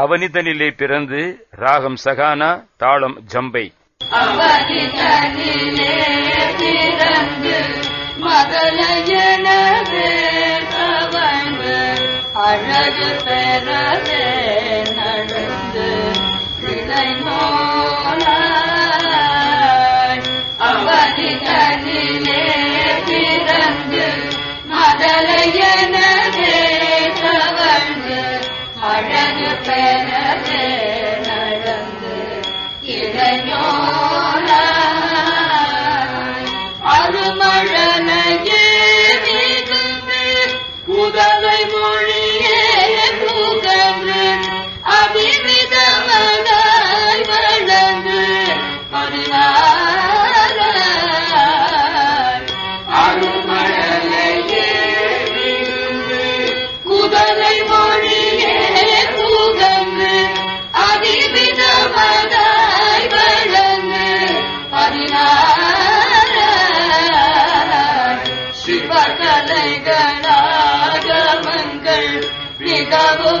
அவனிதனிலே பிறந்து ராகம் சகானா தாளம் ஜம்பை. அவதி தனிலே பிறந்து மதலையன Open a மலைகளாக மங்கள் மிகவும்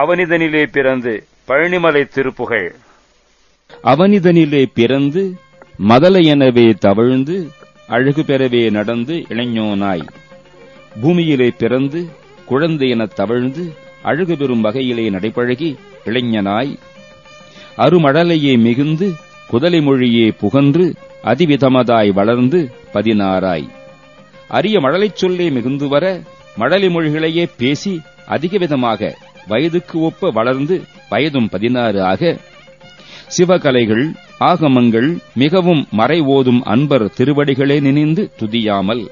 அவனிதனிலே பிறந்து பழனிமலை திருப்புகழ். அவனிதனிலே பிறந்து மதலை எனவே தவழ்ந்து அழகு பெறவே நடந்து இளைஞனாய். பூமியிலே பிறந்து குழந்தை என தவழ்ந்து அழகு பெறும் வகையிலே நடைபழகி இளைஞனாய். அருமழலையே மிகுந்து குதலை மொழியே புகன்று அதிவிதமதாய் வளர்ந்து பதினாறாய். அரிய மழலைச் சொல்லே மிகுந்து வர மழலை மொழிகளையே பேசி அதிக விதமாக வயதுக்கு ஒப்ப வளர்ந்து வயதும் பதினாறு ஆக சிவகலைகள் ஆகமங்கள் மிகவும் மறை ஓதும் அன்பர் திருவடிகளே நினைந்து துதியாமல்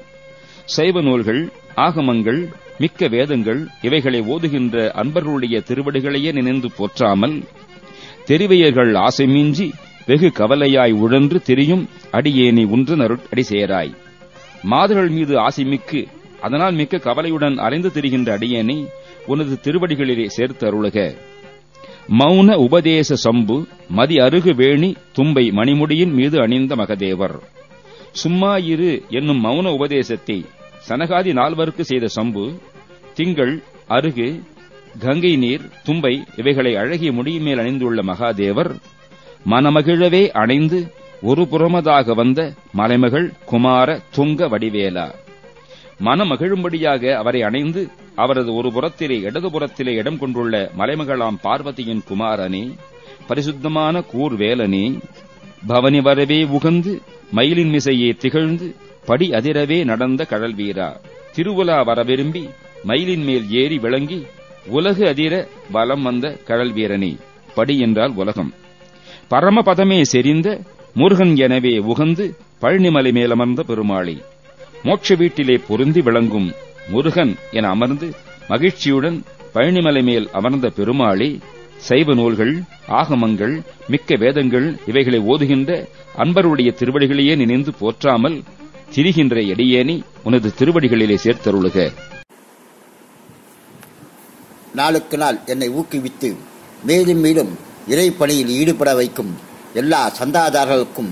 சைவ நூல்கள் ஆகமங்கள் மிக்க வேதங்கள் இவைகளை ஓதுகின்ற அன்பர்களுடைய திருவடிகளையே நினைந்து போற்றாமல் தெரிவையர்கள் ஆசைமின்றி வெகு கவலையாய் உழன்று திரியும் அடியேனி உன்று நருட் சேராய். மாதர்கள் மீது ஆசைமிக்கு அதனால் மிக்க கவலையுடன் அலைந்து திரிகின்ற அடியேனை உனது திருவடிகளிலே சேர்த்து அருளுக. மௌன உபதேச சம்பு மதி அருகு வேணி தும்பை மணிமுடியின் மீது அணிந்த மகதேவர். சும்மா இரு என்னும் மௌன உபதேசத்தை சனகாதி நால்வருக்கு செய்த சம்பு திங்கள் அருகு கங்கை நீர் தும்பை இவைகளை அழகிய முடியின் மேல் அணிந்துள்ள மகாதேவர் மனமகிழவே அணைந்து ஒரு புறமதாக வந்த மலைமகள் குமார துங்க வடிவேலா. மனமகிழும்படியாக அவரை அணைந்து அவரது ஒரு புறத்திலே இடது புறத்திலே இடம் கொண்டுள்ள மலைமகளாம் பார்வதியின் குமாரனே பரிசுத்தமான கூர்வேலனே பவனி வரவே உகந்து மயிலின் மிசையே திகழ்ந்து படி அதிரவே நடந்த கடல் வீரா. திருவுலா வர விரும்பி மயிலின் மேல் ஏறி விளங்கி உலகு அதிர வலம் வந்த கடல் வீரனே. படி என்றால் உலகம். பரமபதமே செறிந்த முருகன் எனவே உகந்து பழனிமலை மேலமர்ந்த பெருமாளே. மோட்ச வீட்டிலே பொருந்தி விளங்கும் முருகன் என அமர்ந்து மகிழ்ச்சியுடன் பழனிமலை மேல் அமர்ந்த பெருமாளி சைவ நூல்கள் ஆகமங்கள் மிக்க வேதங்கள் இவைகளை ஓதுகின்ற அன்பருடைய திருவடிகளையே நினைந்து போற்றாமல் திரிகின்ற எடியேனி உனது திருவடிகளிலே சேர்த்தருளுக. நாளுக்கு நாள் என்னை ஊக்குவித்து மேலும் மேலும் இறைப்பணியில் ஈடுபட வைக்கும் எல்லா சந்தாதாரர்களுக்கும்